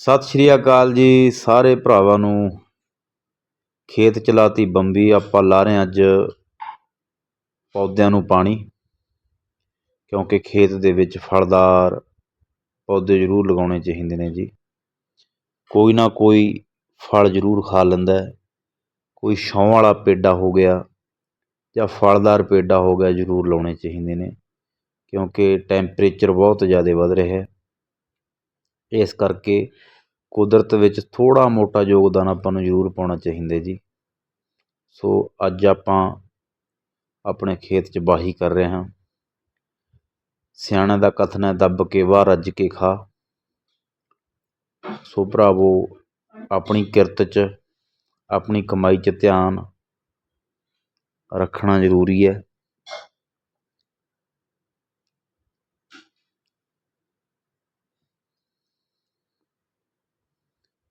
ਸਤਿ ਸ਼੍ਰੀ ਅਕਾਲ ਜੀ ਸਾਰੇ ਭਰਾਵਾਂ ਨੂੰ। ਖੇਤ ਚਲਾਤੀ ਬੰਬੀ, ਆਪਾਂ ਲਾ ਰਹੇ ਹਾਂ ਅੱਜ ਪੌਦਿਆਂ ਨੂੰ ਪਾਣੀ, ਕਿਉਂਕਿ ਖੇਤ ਦੇ ਵਿੱਚ ਫਲਦਾਰ ਪੌਦੇ ਜ਼ਰੂਰ ਲਗਾਉਣੇ ਚਾਹੀਦੇ ਨੇ ਜੀ। ਕੋਈ ਨਾ ਕੋਈ ਫਲ ਜ਼ਰੂਰ ਖਾ ਲੈਂਦਾ ਕੋਈ ਛਾਂ ਵਾਲਾ ਪੇਡਾ ਹੋ ਗਿਆ ਜਾਂ ਫਲਦਾਰ ਪੇਡਾ ਹੋ ਗਿਆ ਜ਼ਰੂਰ ਲਾਉਣੇ ਚਾਹੀਦੇ ਨੇ, ਕਿਉਂਕਿ ਟੈਂਪਰੇਚਰ ਬਹੁਤ ਜ਼ਿਆਦਾ ਵੱਧ ਰਿਹਾ ਹੈ। ਇਸ ਕਰਕੇ ਕੁਦਰਤ ਵਿੱਚ ਥੋੜ੍ਹਾ ਮੋਟਾ ਯੋਗਦਾਨ ਆਪਾਂ ਨੂੰ ਜ਼ਰੂਰ ਪਾਉਣਾ ਚਾਹੀਦਾ ਜੀ। ਸੋ ਅੱਜ ਆਪਾਂ ਆਪਣੇ ਖੇਤ 'ਚ ਵਾਹੀ ਕਰ ਰਹੇ ਹਾਂ। ਸਿਆਣਿਆਂ ਦਾ ਕਥਨ ਹੈ, ਦੱਬ ਕੇ ਵਾਹ, ਰੱਜ ਕੇ ਖਾ। ਸੋ ਭਰਾਵੋ, ਆਪਣੀ ਕਿਰਤ 'ਚ, ਆਪਣੀ ਕਮਾਈ 'ਚ ਧਿਆਨ ਰੱਖਣਾ ਜ਼ਰੂਰੀ ਹੈ।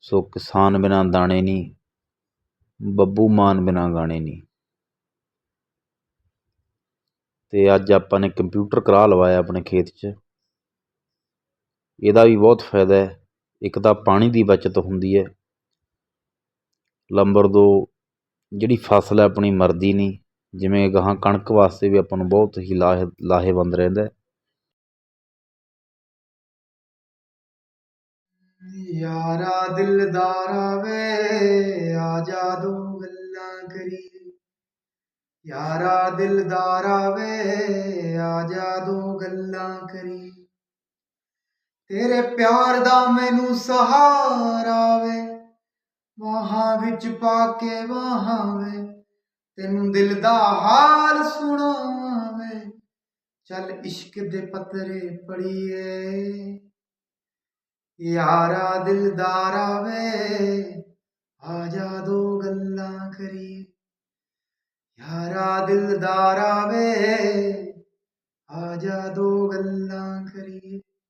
ਸੋ ਕਿਸਾਨ ਬਿਨਾਂ ਦਾਣੇ ਨਹੀਂ ਬੱਬੂ ਮਾਨ ਬਿਨਾਂ ਗਾਣੇ ਨਹੀਂ ਤੇ ਅੱਜ ਆਪਾਂ ਨੇ ਕੰਪਿਊਟਰ ਕਰਾ ਲਵਾਇਆ ਆਪਣੇ ਖੇਤ 'ਚ। ਇਹਦਾ ਵੀ ਬਹੁਤ ਫਾਇਦਾ ਹੈ। ਇੱਕ ਤਾਂ ਪਾਣੀ ਦੀ ਬਚਤ ਹੁੰਦੀ ਹੈ। ਨੰਬਰ ਦੋ, ਜਿਹੜੀ ਫਸਲ ਹੈ ਆਪਣੀ ਮਰਦੀ ਨਹੀਂ ਜਿਵੇਂ ਗਾਹਾਂ ਕਣਕ ਵਾਸਤੇ ਵੀ ਆਪਾਂ ਨੂੰ ਬਹੁਤ ਹੀ ਲਾਹੇ, ਲਾਹੇਵੰਦ ਰਹਿੰਦਾ ਯਾਰਾ ਦਿਲਦਾਰਾ ਵੇ ਆ ਜਾ ਦੋ ਗੱਲਾਂ ਕਰੀਏ। ਯਾਰਾ ਦਿਲਦਾਰਾ ਵੇ ਆ ਜਾ ਦੋ ਗੱਲਾਂ ਕਰੀਏ। ਤੇਰੇ ਪਿਆਰ ਦਾ ਮੈਨੂੰ ਸਹਾਰਾ ਵੇ ਵਾਹਾਂ ਵਿੱਚ ਪਾ ਕੇ ਵਾਹਾਂ ਵੇ। ਤੈਨੂੰ ਦਿਲ ਦਾ ਹਾਲ ਸੁਣਾਵੇ। ਚੱਲ ਇਸ਼ਕ ਦੇ ਪਤਰੇ ਪੜੀਏ ਯਾਰਾ ਦਿਲਦਾਰਾ ਵੇ ਆ ਜਾ ਦੋ ਗੱਲਾਂ ਕਰੀਏ। ਯਾਰਾ ਦਿਲਦਾਰਾ ਵੇ ਆ ਜਾ ਦੋ ਗੱਲਾਂ ਕਰੀਏ।